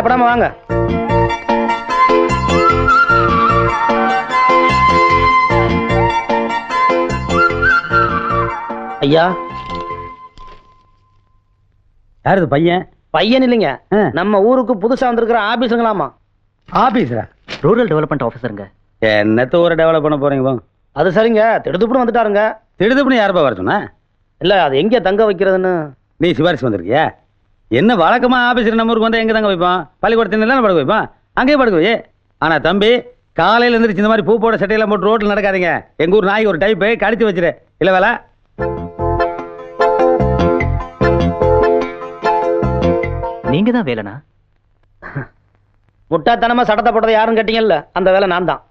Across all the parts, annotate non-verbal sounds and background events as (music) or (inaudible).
பயப்படாம வாங்க. ஐயா. யார் இது பையன்? பையன் இல்லைங்க. ஆ. நம்ம ஊருக்கு புதுசா வந்திருக்கிற ஆபீஸுங்களாமா ஆபீஸரா? ரூரல் டெவலப்மெண்ட் ஆஃபீஸருங்க என்னத்த ஊரை டெவலப் பண்ண போறீங்க போங்க. அது சரிங்க. திடுதுப்புன்னு வந்துட்டாருங்க. திடுதுப்புன்னு யாருப்பா வர சொன்னா? இல்ல அது எங்க தங்க வைக்கிறதுன்னு. நீ சிபாரிசு வந்திருக்கியா? என்ன வழக்கமா ஆபீஸர் நம்ம ஊருக்கு வந்தா எங்க தங்க வைப்பான் பள்ளிக்கூடத்தில் தானே படுக்க வைப்பான்? அங்கேயே படுக்க வை. ஆனா தம்பி காலையில எழுந்திரிச்சு இந்த மாதிரி பூ போட சட்டையெல்லாம் போட்டு ரோட்ல நடக்காதீங்க. எங்க ஊர் நாய்க்கு ஒரு டைப்பு கடிச்சு வச்சிரு. இல்ல வேலை நீங்க தான் வேலைனா? முட்டாத்தனமா சட்டத்தை போட்டது யாருன்னு கேட்டீங்கல்ல? அந்த வேலை நான் தான்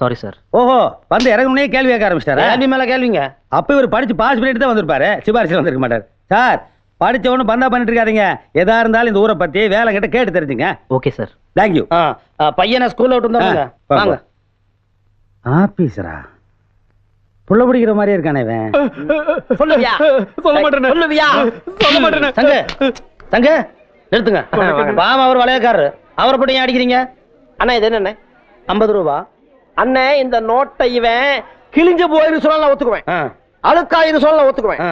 சாரி சார் ஓஹோ வந்து இறங்கணுன்னே கேள்வி கேட்க ஆரம்பிச்சிட்டாரா? கேள்வி மேல கேள்விங்க? அப்ப இவர் படிச்சு பாஸ் பண்ணிட்டு தான் வந்திருப்பாரு. சிபாரிசு வந்திருக்க மாட்டார். சார் படிச்சவனு பந்தா பண்ணிட்டு இருக்காதீங்க எதா இருந்தாலும் இந்த ஊரை பத்தி வேலை கிட்ட கேட்டு தெரிஞ்சுங்க. Okay sir. தேங்க்யூ பையனை ஸ்கூல்ல விட்டு வாங்க. ஆபீஸரா புள்ள பிடிக்கிற மாதிரியே இருக்கானே இவன். சொல்லுவியா? சொல்ல மாட்டேனே. சொல்லுவியா? சொல்ல மாட்டேனே. தங்க தங்க நிறுத்துங்க. பாமா அவர் வளையக்காரரு. அவரை போட்டு ஏன் அடிக்கிறீங்க? அண்ணா இது என்ன ஐம்பது ரூபா. அண்ணே இந்த நோட்டை இவன் கிழிஞ்சு போயிரு சொல்ல ஒத்துக்குவேன். ஆ, அழுக்காயிரு சொல்ல ஒத்துக்குவேன்.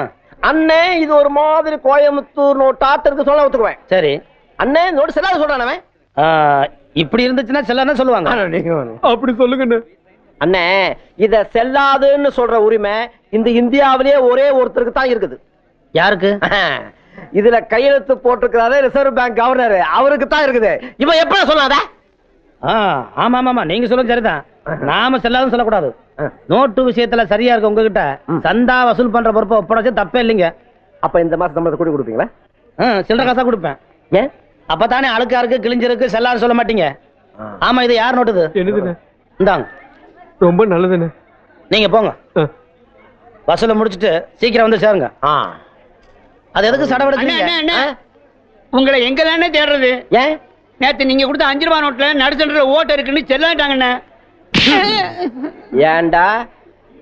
அண்ணே இது ஒரு மாதிரி கோயம்புத்தூர் நோட்டாட்ட இருக்கு சொல்ல ஒத்துக்குவேன். சரி. அண்ணே இந்த நோட்டு செல்லாத சொல்றான் அவன். இப்படி இருந்துச்சுன்னா செல்லன்னு சொல்லுவாங்க. அப்படி சொல்லுங்க அண்ணே இத செல்லாதுன்னு சொல்ற உரிமை இந்த இந்தியாவிலேயே ஒரே ஒருத்தருக்கு தான் இருக்குது. யாருக்கு? (laughs) இதுல கையெழுத்து போட்டிருக்கிறாரு ரிசர்வ் பேங்க் கவர்னர் அவருக்கு தான் இருக்குது. இவன் எப்படி சொல்லாத? ஆ, ஆமா ஆமா ஆமா நீங்க சொல்லுங்க சரிதான். நாம செல்லாதுன்னு சொல்லக்கூடாது. நோட்டு விஷயத்துல சரியா இருக்கு உங்ககிட்ட. சந்தா வசூல் பண்ற பொறுப்பை ஒப்படைச்சு தப்பே இல்லைங்க. அப்ப இந்த மாசம் சம்பளத்தை கூடி கொடுப்பீங்களா? ஆ, சில்லறை காசா கொடுப்பேன். ஏன்? அப்பதானே அழுக்கா இருக்கு கிழிஞ்சிருக்கு செல்லாது சொல்ல மாட்டீங்க. ஆமா இது யார் நோட்டுது? இந்தாங்க. ரொம்ப நல்லதுண்ணே. நீங்க போங்க. வசூலை முடிச்சிட்டு சீக்கிரம் வந்து சேருங்க. ஆ. அது எதுக்கு அண்ணே, அண்ணே, சடவெடுக்கிறீங்க அண்ணே. உங்களை எங்க தானே தேடுறது? ஏன்? நேத்து நீங்க கொடுத்த அஞ்சு ரூபா நோட்ல நடுசன்ற ஓட்ட இருக்குன்னு செல்லாட்டாங்கண்ணே. ஏன்டா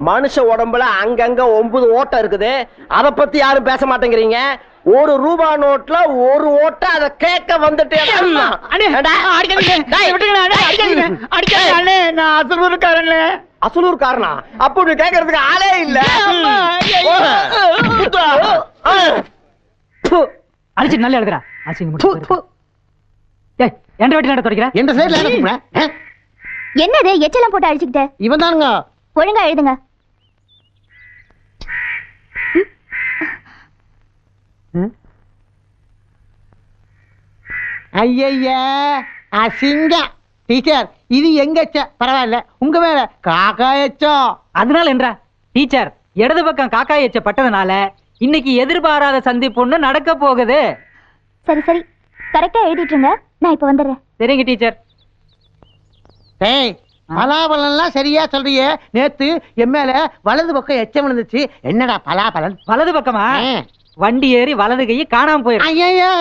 மனுஷ உடம்புல அங்கங்க ஒன்பது ஓட்டை இருக்குது. அத பத்தி யாரும் பேச மாட்டேங்கிறீங்க. ஒரு ரூபா நோட்ல ஒரு ஓட்டை அத கேட்க வந்துட்டு அண்ணே அடிக்காதீங்க. டேய், விட்டுருங்கண்ணே, அண்ணே, அடிக்காதீங்க. அடிக்காதீங்க அண்ணே நான் அசலூருக்காரண்ணே அசலூர் காரணா அப்ப நீ கேட்கறதுக்கு ஆளே இல்ல. அழிச்சிட்டு நல்லா எழுதுறா அசிங்க எந்த வெட்டி நட துடைக்கிற? எந்த சைடுல என்ன என்னது எச்செல்லாம் போட்டு அடிச்சுக்கிட்ட இவன் தானுங்க ஒழுங்கா எழுதுங்க. ஐயய்யா அசிங்கம் டீச்சர் இது எங்க பரவாயில்ல உங்க மேல காக்கா எச்சம். அதனால என்றா டீச்சர் இடது பக்கம் காக்காய் எச்ச பட்டதுனால இன்னைக்கு எதிர்பாராத சந்திப்பு நடக்க போகுது. சரி சரி. கரெக்டா எழுதிட்டுருங்க. நான் இப்ப வந்துடுறேன். சரிங்க டீச்சர். டேய் பலாபலன்லாம் சரியா சொல்றியே. நேத்து என் மேல வலது பக்கம் எச்சம் விழுந்துச்சு. என்னடா பலாபலன்? வலது பக்கமா. வண்டி ஏறி வலது கை காணாம போயிரும் ஐயய்யா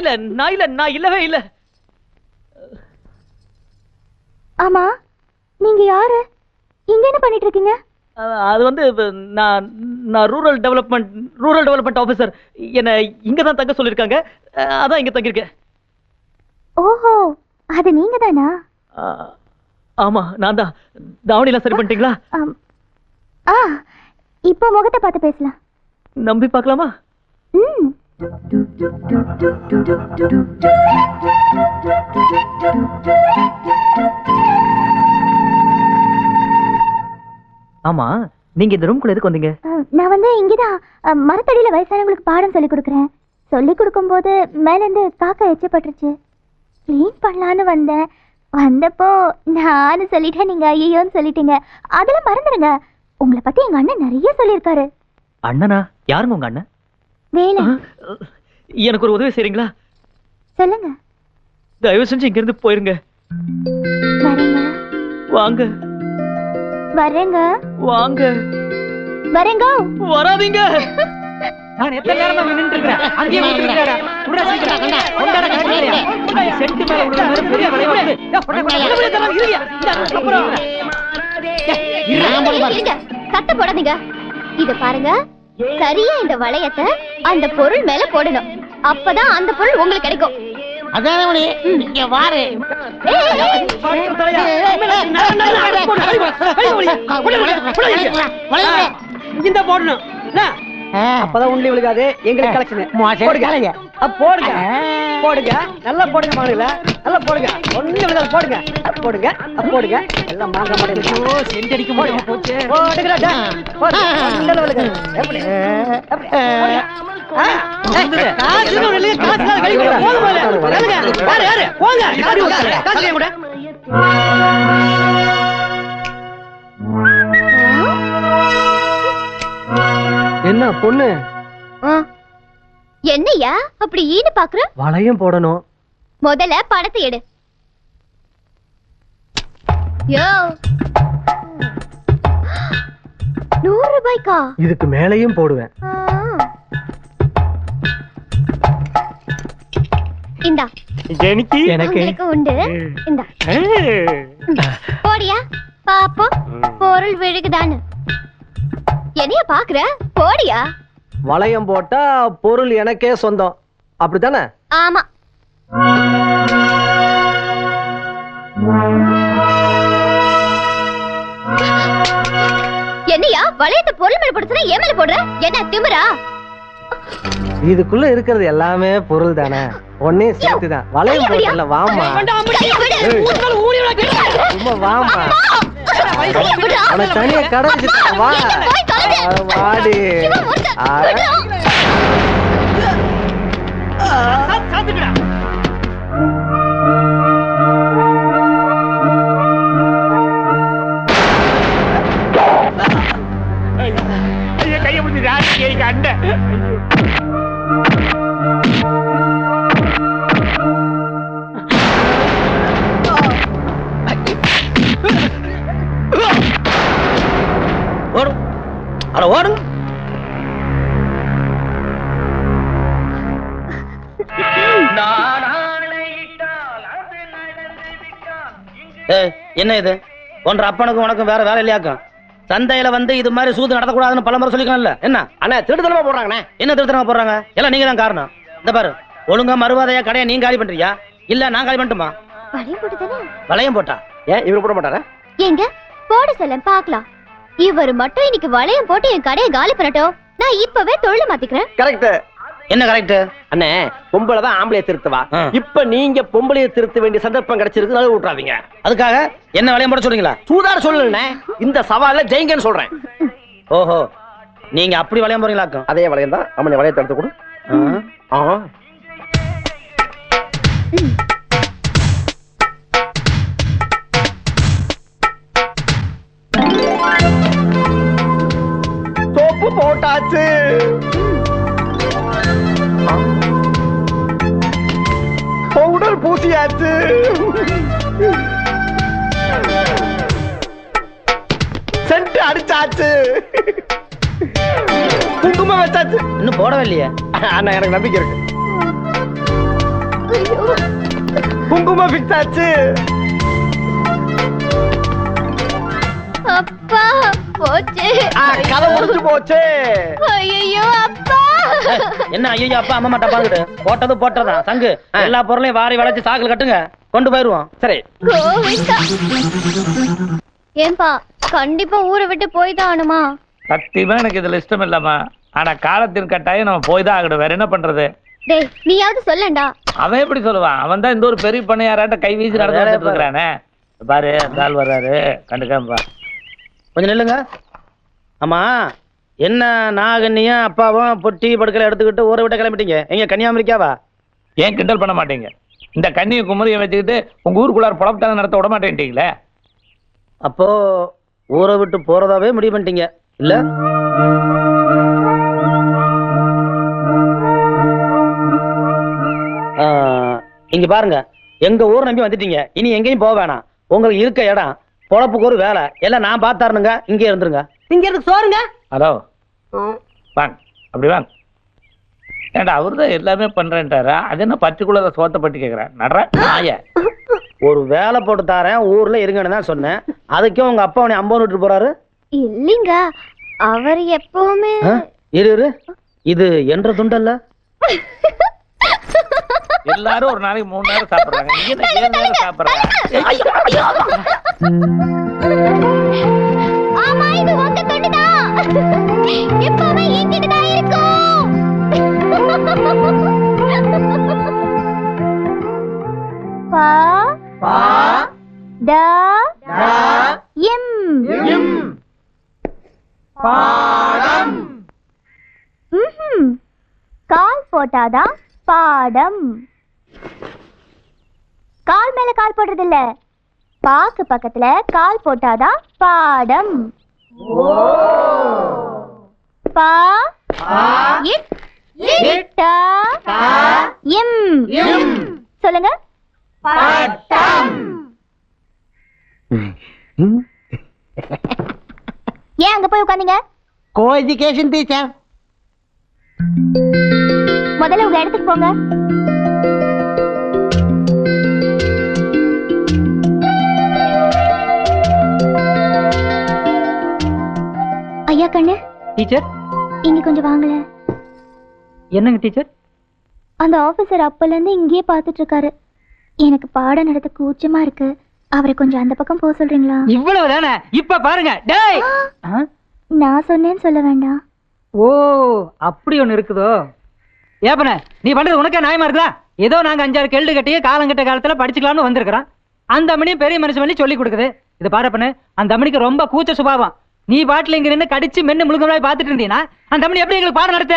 இல்ல நான் இல்ல நான் இல்லவே இல்ல. ஆமா நீங்க யாரு? இங்க என்ன பண்ணிட்டு இருக்கீங்க அது வந்து நான் நான் rural development rural development officer. என்ன இங்க தான் தங்க சொல்லிருக்காங்க. அதான் இங்க தங்கியிருக்கேன். ஓஹோ அது நீங்க தானா? ஆமா நான் தான். தாவணிலாம் சரி பண்ணிட்டீங்களா. ஆ இப்போ முகத்தை பார்த்து பேசலாம். நம்பி பார்க்கலாமா? ம். ஆமா நீங்க இந்த ரூம்குள்ள எதுக்கு வந்தீங்க? நான் வந்து இங்கதான் மரத்தடியில வயசானவங்களுக்கு பாடம் சொல்லி கொடுக்குறேன். சொல்லி கொடுக்கும்போது மேலேருந்து காக்கா எச்சப்பட்டுருச்சு. க்ளீன் பண்ணலான்னு வந்தேன். வந்தப்போ நானும் சொல்லிட்டேன் நீங்க ஐயோன்னு சொல்லிட்டீங்க. அதெல்லாம் மறந்துடுங்க. உங்களை பத்தி எங்க அண்ணன் நிறைய சொல்லியிருக்காரு. அண்ணனா? யாருங்க உங்க அண்ணன்? வேலை எனக்கு ஒரு உதவி செய்றீங்களா சொல்லுங்க தயவு செஞ்சு இங்க இருந்து போயிருங்க வரேங்க வாங்க வரேங்க வாங்க வரேங்க வராதீங்க நான் எத்தனை நேரமா நின்னுட்டு இருக்கிறேன் அங்கேயே விட்டுருக்காடா உடனே சீக்கிரம் கொண்டாட கட்டியா சென்ட் மேல உள்ள மாதிரி பெரிய விலை வந்து இருங்க சத்தம் போடாதீங்க இத பாருங்க சரியா இந்த வளையத்தை அந்த பொருள் மேல போடணும். அப்பதான் அந்த பொருள் உங்களுக்கு கிடைக்கும். அதான மணி? இங்க வாரு. இந்த போடணும். அப்பதான் உண்டி விழுகாது. எங்களுக்கு கலெக்ஷன் போடுங்க. போடுங்க. போடுங்க. நல்லா போடுங்க நல்லா போடுங்க. ஒண்ணு விழுகாது. போடுங்க. போடுங்க. போடுங்க. எல்லாம் மாங்க மாட்டேங்குது. முடியாம போச்சு. என்ன பொண்ணு? ஆ. என்னய்யா அப்படி ஈனு பாக்குற வளையம் போடணும். முதல்ல பணத்தை எடு. யோ. நூறு ரூபாய்க்கா? இதுக்கு மேலையும் போடுவேன். இந்தா. எனக்கு. உண்டு. இந்தா. போடியா? பாப்போம் பொருள் விழுகுதான்னு. என்னைய பாக்குற? போடியா? வளையம் போட்டா பொருள் எனக்கே சொந்தம். அப்படித்தானே? ஆமா. என்னையா? வளையத்தை பொருள் மேல போட்டு ஏன் மேல போடுற? என்ன திமிரா? இதுக்குள்ள இருக்கிறது எல்லாமே பொருள் தானே ஒன்னே சேர்த்து தான் வளையம். போட்டல வாமா கையை விடு. சும்மா வாமா. உனக்கு தனியா கடை வா. வாடி. என்ன இது? ஒன்ற அப்பனுக்கும் உனக்கும் வேற வேலை இல்லையாக்கும்? சந்தையில வந்து இது மாதிரி சூது நடத்தக்கூடாதுன்னு பலமுறை சொல்லிக்கணும்ல என்ன? அண்ணா திருடுதலமா போடுறாங்கண்ணே. என்ன திருத்தரமா போடுறாங்க? எல்லாம் நீங்க தான் காரணம். இந்த பாரு ஒழுங்கா மறுவாதையா கடையை நீங்க காலி பண்றியா? இல்ல நான் காலி பண்ணட்டுமா? வளையம் போட்டா? ஏன் இவரு போட மாட்டாரா? எங்க போட சொல்ல பாக்கலாம் இவர் மட்டும் இன்னைக்கு வளையம் போட்டு என் கடையை காலி பண்ணட்டும். நான் இப்பவே தொழில மாத்திக்கிறேன். கரெக்ட் என்ன கரெக்ட் அண்ணே பொம்பளை தான் ஆம்பளைய திருத்துவா. இப்ப நீங்க பொம்பளைய திருத்த வேண்டிய சந்தர்ப்பம் கிடைச்சிருக்கு நழுவு விட்டுறாதீங்க அதுக்காக என்ன வளையம் போட சொல்றீங்களா? சூதாட சொல்லணுண்ணே இந்த சவால்ல ஜெயிங்கன்னு சொல்றேன். ஓஹோ நீங்க அப்படி வளையம் போறீங்களாக்கும் அதே வளையம் தான் அம்மனை வளையத்தை எடுத்து கொடு. ஆ. குங்குமம் வச்சாச்சு. இன்னும் போடவே இல்லையே அண்ணா எனக்கு நம்பிக்கை இருக்கு. குங்குமம் ஃபிக்ஸ் ஆச்சு அப்பா போச்சு. கதை முடிஞ்சு போச்சு. ஐயோ அப்பா. என்ன ஐயோ அப்பா அம்மா டப்பாங்கிட்டு போட்டது? போட்டதான் சங்கு எல்லா பொருளையும் வாரி வளைச்சு சாக்குல கட்டுங்க. கொண்டு போயிருவோம். சரி. ஏன்பா கண்டிப்பா ஊரை விட்டு போய் தான் சத்தியமா எனக்கு இதுல இஷ்டம் இல்லம்மா. ஆனா காலத்தின் கட்டாயம் நம்ம போய் தான் ஆகணும். வேற என்ன பண்றது? டேய் நீயாவது சொல்லண்டா அவன் எப்படி சொல்லுவான்? அவன் தான் இந்த ஒரு பெரிய பண்ணையாராட்ட கை வீசி நடந்து வந்துட்டு இருக்கிறானே. பாரு ஆள் வர்றாரு. கண்டுக்காம கொஞ்சம் நில்லுங்க. ஆமா என்ன நாகண்ணியும் அப்பாவும் பொட்டி படுக்கலை எடுத்துக்கிட்டு ஊரை விட்டு கிளம்பிட்டீங்க? எங்க கன்னியாகுமரிக்காவா ஏன் கிண்டல் பண்ண மாட்டீங்க? இந்த கண்ணியை குமரியை வச்சுக்கிட்டு உங்க ஊருக்குள்ளார புலப்பட்டாங்க நடத்த விட மாட்டேன்ட்டீங்களே? அப்போ ஊரை விட்டு போறதாவே முடிவு பண்ணிட்டீங்க. இல்ல? இங்க பாருங்க. எங்க ஊர் நம்பி வந்துட்டீங்க. இனி எங்கேயும் போக வேணாம். உங்களுக்கு இருக்க இடம் பொழப்புக்கு ஒரு வேலை. எல்லாம் நான் பார்த்தாருனுங்க இங்கே இருந்துருங்க. இங்க இருக்கு சோறுங்க. ஹலோ. வாங்க. அப்படி வாங்க. ஏண்டா அவரு தான் எல்லாமே பண்றேன்ட்டாரா? அது என்ன பர்டிகுலரா சோத்தை பற்றி கேட்குறேன் நடுற? நாய (laughs) ஒரு வேலை போட்டு தாரேன். ஊர்ல இருங்கன்னு தான் சொன்னேன். அதுக்கே உங்க அப்பா உன்னை அம்பது விட்டு போறாரு. இல்லைங்க அவர் எப்பவுமே? இரு இரு. இது என்ற துண்டல்ல? எல்லாரும் ஒரு நாளைக்கு மூணு நேரம் சாப்பிடுறாங்க. நீ என்ன ஏழு நேரம் சாப்பிடுறாங்க ஆமா இது உங்க தொண்டுதான் எப்பவுமே என்கிட்ட தான் இருக்கும். பா பா ட எம். எம். பாடம். கால் போட்டாதான் பாடம். கால் மேல கால் போடுறது இல்ல பாக்கு பக்கத்துல கால் போட்டாதான் பாடம். பா இட் இட்ட சொல்லுங்க. ஏன் அங்க போய் உட்காந்தீங்க கோ எஜுகேஷன் டீச்சர் முதல்ல உங்க இடத்துக்கு போங்க. ஐயா கண்ணு டீச்சர் இங்க கொஞ்சம் வாங்கல என்னங்க டீச்சர் அந்த ஆபீசர் அப்பல இருந்து இங்கேயே பார்த்துட்டு இருக்காரு. எனக்கு பாடம் நடத்த கூச்சமா இருக்கு. அவரை கொஞ்சம் அந்த பக்கம் போக சொல்றீங்களா? இவ்வளவு தானே இப்ப பாருங்க. டேய்? நான் சொன்னேன்னு சொல்ல வேண்டாம். ஓ அப்படி ஒண்ணு இருக்குதோ? ஏப்பன நீ பண்றது உனக்கே நியாயமா இருக்குதா? ஏதோ நாங்க அஞ்சாறு கெல்டு கட்டியே காலங்கட்ட காலத்துல படிச்சுக்கலாம்னு வந்திருக்கிறோம். அந்த அம்மனியும் பெரிய மனுஷன் பண்ணி சொல்லி கொடுக்குது. இது பாருப்பண்ணு அந்த அம்மனிக்கு ரொம்ப கூச்ச சுபாவம். நீ பாட்டுல இங்க நின்னு கடிச்சு மென்னு முழுக்க மாதிரி பாத்துட்டு இருந்தீங்கன்னா அந்த அம்மனி எப்படி எங்களுக்கு பாடம் நடத்த?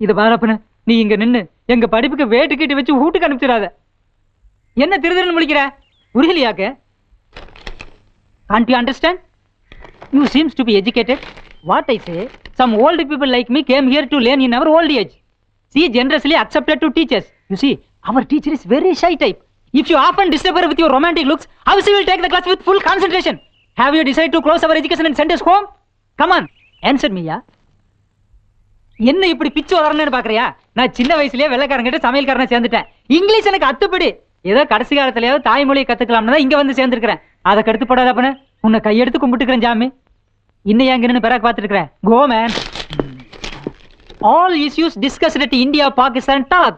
இது பாருப்பண்ணு நீ இங்க நின்னு எங்க படிப்புக்கு வேட்டு கீட்டு வச்சு வீட்டுக்கு அனுப்பிச்சிடாத. என்ன திருதிருன்னு முழிக்கிற? உருகலியாக்கு? Can't you understand You seems to be educated. What I say, some old people like me came here to learn in our old age. She generously accepted to teach us. You see, our teacher is very shy type. If you often disturb her with your romantic looks, how she will take the class with full concentration? Have you decided to close our education and send us home? Come on, answer me, yeah. என்ன இப்படி பிச்சு வளரணும்னு பாக்குறியா நான் சின்ன வயசுலயே வெள்ளக்காரங்கிட்ட சமையல்காரனை சேர்ந்துட்டேன் English எனக்கு அத்துப்படி ஏதோ கடைசி காலத்திலேயாவது தாய்மொழியை கத்துக்கலாம்னு தான் இங்க வந்து சேர்ந்துருக்கிறேன் அதை கெடுத்து போடாத அப்பனு உன்னை கையெடுத்து கும்பிட்டுக்கிறேன் ஜாமி. இன்னும் எங்க நின்று பிறகு பார்த்துருக்கிறேன்? Go man all issues discussed at India Pakistan talk